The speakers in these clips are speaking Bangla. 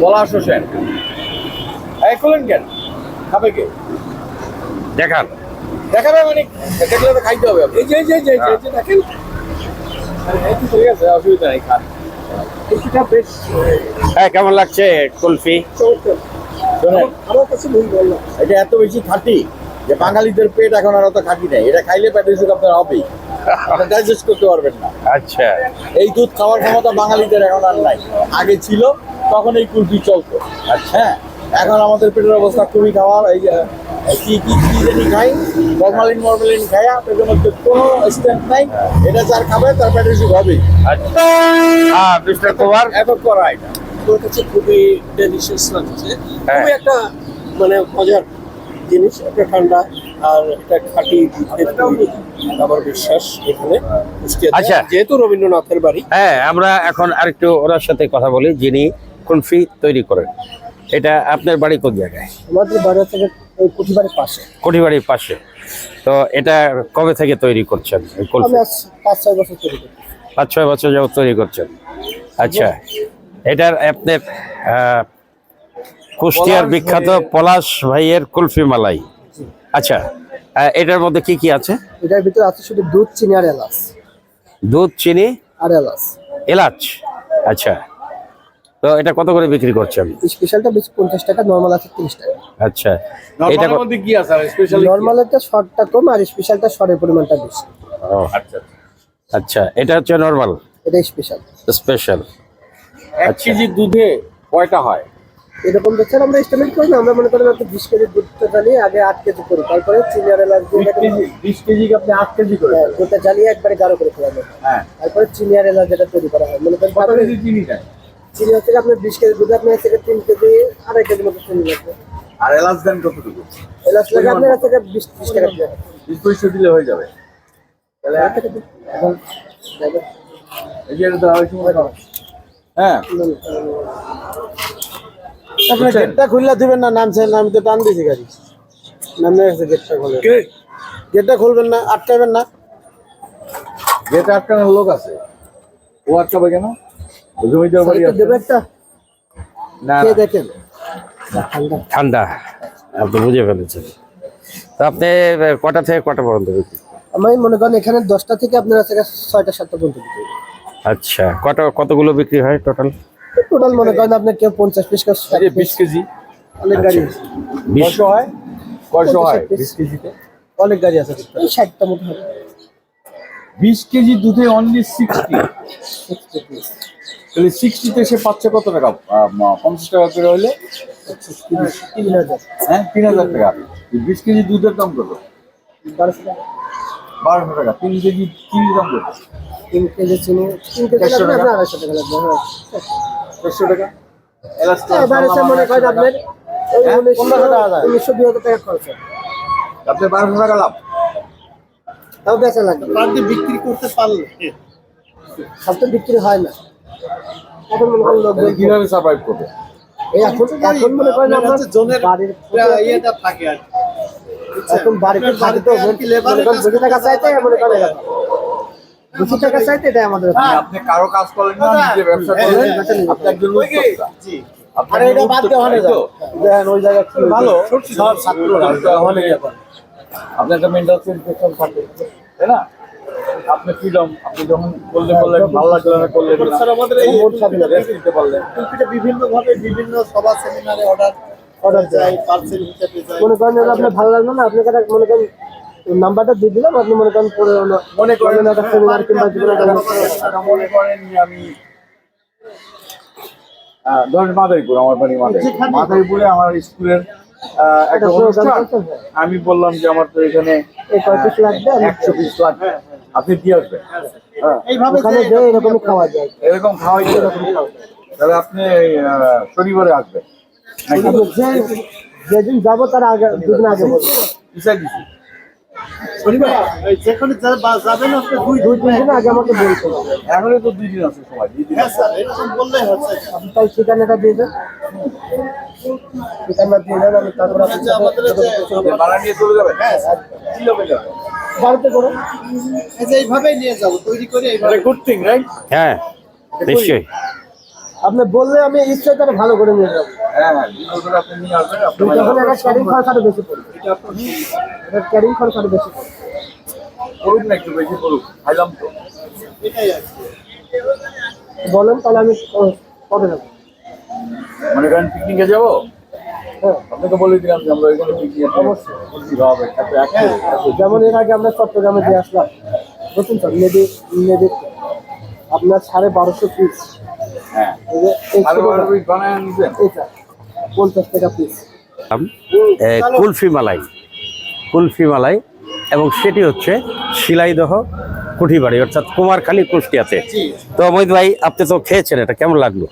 পলাশ হোসেন এই করলেন কেন? খাবে কে? দেখান। দেখাবে মানে দেখলে তো খাইতে হবে। এই যে এই যে এই যে, দেখেন ঠিক আছে অসুবিধা নেই খান বেশ হ্যাঁ কেমন লাগছে কুলফি? শোনেন। আমার কাছে এটা এত বেশি খাঁটি যে বাঙালিদের পেট এখন আর অত খাঁটি নেই। এটা খাইলে পেটের সুখ আপনার হবেই। ডাইজেস্ট করতে পারবেন না। আচ্ছা। এই দুধ খাওয়ার ক্ষমতা বাঙালিদের এখন আর নাই। আগে ছিল তখন এই কুলফি চলতো। হ্যাঁ এখন আমাদের পেটের অবস্থা খুবই খাওয়ার এই কি কি কি জানি খাই? ফরমালিন মরমালিন খায়া পেটের মধ্যে কোনো স্ট্রেংথ নাই। এটা যার খাবে তার পেটের সুখ আচ্ছা। কুমার? এত করা এটা আমার কাছে খুবই ডেলিশিয়াস লাগছে। হ্যাঁ। খুবই একটা মানে মজার জিনিস একটা ঠান্ডা আর এটা খাঁটি দুধের তৈরি। আমার বিশ্বাস এখানে আচ্ছা। যেহেতু রবীন্দ্রনাথের বাড়ি। হ্যাঁ আমরা এখন আরেকটু ওনার সাথে কথা বলি যিনি কুলফি তৈরি করেন। এটা আপনার বাড়ি কোন জায়গায়? আমাদের বাড়ি থেকে কুঠিবাড়ির পাশে। কোটিবাড়ির পাশে। তো এটা কবে থেকে তৈরি করছেন কুলফি? পাঁচ ছয় বছর তৈরি পাঁচ ছয় বছর যাবত তৈরি করছেন। আচ্ছা। এটার আপনার কুষ্টিয়ার বিখ্যাত পলাশ ভাইয়ের কুলফি মালাই। আচ্ছা এটার মধ্যে কি কি আছে? এটার ভিতরে আছে শুধু দুধ চিনি আর এলাচ। দুধ চিনি? আর এলাচ। এলাচ? আচ্ছা। তো এটা কত করে বিক্রি করছেন? স্পেশালটা বেশি পঞ্চাশ টাকা নর্মাল আছে তিরিশ টাকা। আচ্ছা। এটা মধ্যে কি আছে? আর স্পেশাল নর্মালেরটা শর্টটা কম আর স্পেশালটা শর্টের পরিমাণটা বেশি। ও, আচ্ছা আচ্ছা। এটা হচ্ছে নর্মাল? এটা স্পেশাল স্পেশাল। এক কেজি দুধে কয়টা হয়? এরকম দেখছেন আমরা এস্টিমেট করি না আমরা মনে করি হয়তো বিশ কেজি দুধটা জ্বালিয়ে আগে আট কেজি করি তারপরে চিনি আর এলাচ দিয়ে বিশ কেজি আপনি আট কেজি করে হ্যাঁ, দুধটা জ্বালিয়ে একবারে গাঢ় করে ফেলা যায় হ্যাঁ। তারপরে চিনি আর এলাচ যেটা তৈরি করা হয় মনে করেন চিনি দেয়? চিনি হচ্ছে আপনার বিশ কেজি দুধ আপনার থেকে তিন কেজি আড়াই কেজি মতো চিনি লাগবে আর এলাচ দেন কতটুকু? এলাচ লাগে আপনার কাছ থেকে বিশ ত্রিশ টাকা দিয়ে বিশ পয়সা দিলে হয়ে যাবে। তাহলে এখন এই যে। হ্যাঁ। আপনার গেটটা খুললে দিবেন না নামছেন আমি তো টান দিয়েছি গাড়ি। নামে গেছে গেটটা খুলে। গেটটা খুলবেন না আটকাবেন না। যেটা আটকানোর লোক আছে। ও আটকাবে কেন? জমিদার বাড়ি আছে। দেবে একটা? না দেখেন? ঠান্ডা। ঠান্ডা। আপনি বুঝে ফেলেছেন। তো আপনি কটা থেকে কটা পর্যন্ত বিক্রি? আমি মনে করেন এখানে দশটা থেকে আপনার কাছে ছয়টা সাতটা পর্যন্ত আচ্ছা কত কতগুলো বিক্রি হয় টোটাল টোটাল মনে করেন আপনার কেউ পঞ্চাশ পিস বিশ কেজি। অনেক গাড়ি আছে। বিশ কয়শো হয়? কয়শো হয়? বিশ কেজিতে? অনেক গাড়ি আছে। এই ষাটটা মতো হবে। বিশ কেজি দুধে অনলি সিক্সটি তাহলে সিক্সটিতে সে পাচ্ছে কত টাকা? পঞ্চাশ টাকা করে হলে? তিন হাজার। হ্যাঁ তিন হাজার টাকা। বিশ কেজি দুধের দাম কত? বারোশো টাকা। বারোশো টাকা। তিন কেজি চিনির দাম কত? তিন কেজি চিনি। তিন কেজি? আড়াইশো টাকা লাগবে। হ্যাঁ টাকা মনে করেন আপনার হ্যাঁ, উনিশশো পনেরোশো টাকা যায়। উনিশশো দুই হাজার টাকা খরচ হয়। আপনি বারোশো টাকা লাভ। তাও বেচা লাগবে। বাড়তি বিক্রি করতে পারলে। সব তো বিক্রি হয় না। এখন মনে করেন লোকজন কীভাবে সার্ভাইভ করবে? এই এখন এখন মনে করেন আপনার বাড়ির ইয়েটা থাকে আর এখন বাড়িতে থাকে তো করেন বেশি টাকা চাইতে মনে করেন বেশি টাকা চাইতে এটাই আমাদের আপনি কারও কাজ করেন না নিজে ব্যবসা করেন আপনি একজন আপনি এটা বাদ দেওয়া হয় তো? দেখেন ওই জায়গা কি ভালো। সব ছাত্ররা। আপনার একটা মেন্টাল সেন্সেশন থাকে তাই না? আপনি ফ্রিডম আপনি যখন করলে করলেন ভালো লাগল না করলে স্যার আমাদের এই রেস্ট নিতে পারলেন। কুলপিটা বিভিন্ন ভাবে বিভিন্ন সভা সেমিনারে অর্ডার অর্ডার যায় পার্সেল হিসেবে যায় মনে করেন আপনার ভালো লাগল না আপনি একটা মনে করেন নাম্বারটা দিয়ে দিলাম আপনি মনে করেন মনে করেন একটা সেমিনার কিংবা মনে করেন আমি ধরেন মাদারীপুর আমার বাড়ি মাদারীপুর। মাদারীপুরে আমার স্কুলের আহ, একটা অনুষ্ঠান। আমি বললাম যে আমার তো এখানে এই কয় পিস লাগবে? একশো পিস লাগবে। আপনি দিয়ে আসবেন। হ্যাঁ খাওয়া যায়। এরকম খাওয়াই যাবে। তাহলে আপনি আহ, শনিবারে আসবেন। যেদিন যাব তার আগে দুদিন আগে বলব ডিসাইড দিছি শনিবার এই যেখানে যাবেন আপনি দুই দুই তিন দিন আগে আমাকে বলতে তো দুই দিন আছে সময় হ্যাঁ স্যার এরকম বললেই হচ্ছে। আপনি তাই ঠিকানাটা দিয়ে দেন। ঠিকানা দিয়ে দেন আমি তারপর আমাদের এই যে আপনি ভাড়া নিয়ে চলে যাবেন? হ্যাঁ বাড়িতে করো? এই যে এইভাবেই নিয়ে যাব তৈরি করে এইভাবে। গুড থিং রাইট হ্যাঁ নিশ্চয়ই। আপনি বললে আমি ইচ্ছে করে ভালো করে নিয়ে যাব। হ্যাঁ হ্যাঁ তখন এটা ক্যারিং খরচাটা বেশি পড়বে এটা ক্যারিং খরচাটা বেশি পড়বে করুক না একটু বেশি করুক খাইলাম তো। বলেন তাহলে আমি কবে যাব। মনে করেন পিকনিকে যাব? হ্যাঁ। আপনাকে বলে দিলাম যে আমরা ওইখানে পিকনিক অবশ্যই। হবে তারপরে যেমন এর আগে আমরা চট্টগ্রামে দিয়ে আসলাম। বুঝছেন তো নেদি নেদি আপনার সাড়ে বারোশো পিস হ্যাঁ। পঞ্চাশ টাকা পিস কুলফি মালাই। কুলফি মালাই। এবং সেটি হচ্ছে শিলাইদহ কুঠিবাড়ি অর্থাৎ কুমারখালী কুষ্টিয়াতে। তো মহিত ভাই আপনি তো খেয়েছেন এটা কেমন লাগল?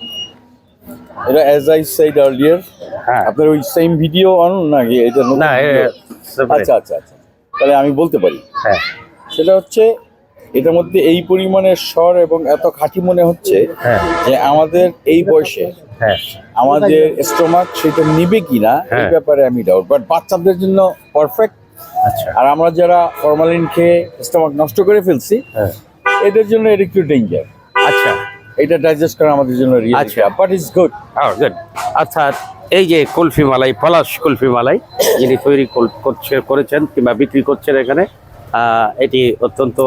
এটা অ্যাজ আই সেড আর্লিয়ার হ্যাঁ। আপনার ওই সেম ভিডিও অন নাকি? এটা না। আচ্ছা আচ্ছা আচ্ছা। তাহলে আমি বলতে পারি। হ্যাঁ। সেটা হচ্ছে এটার মধ্যে এই পরিমাণের স্বর এবং এত খাঁটি মনে হচ্ছে হ্যাঁ। যে আমাদের এই বয়সে হ্যাঁ। আমাদের স্টোমাক সেটা নিবে কিনা এই হ্যাঁ। ব্যাপারে আমি ডাউট বাট বাচ্চাদের জন্য পারফেক্ট আচ্ছা। আর আমরা যারা ফরমালিন খেয়ে স্টোমাক নষ্ট করে ফেলছি এদের জন্য এটা একটু ডেঞ্জার আচ্ছা। এটা ডাইজেস্ট করা আমাদের জন্য আচ্ছা। But is good good. অর্থাৎ এই যে কুলফি মালাই পলাশ কুলফি মালাই যিনি তৈরি করছে করেছেন কিংবা বিক্রি করছেন এখানে আহ, এটি অত্যন্ত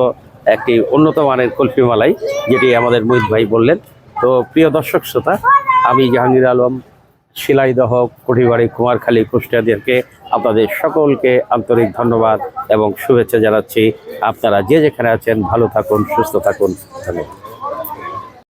একটি উন্নত মানের কলফি মালাই, যেটি আমাদের মহিত ভাই বললেন। তো প্রিয় দর্শক শ্রোতা, আমি জাহাঙ্গীর আলম, শিলাইদহ, কুঠিবাড়ি, কুমারখালী কুষ্টিয়াদেরকে আপনাদের সকলকে আন্তরিক ধন্যবাদ এবং শুভেচ্ছা জানাচ্ছি। আপনারা যে যেখানে আছেন, ভালো থাকুন, সুস্থ থাকুন। ধন্যবাদ।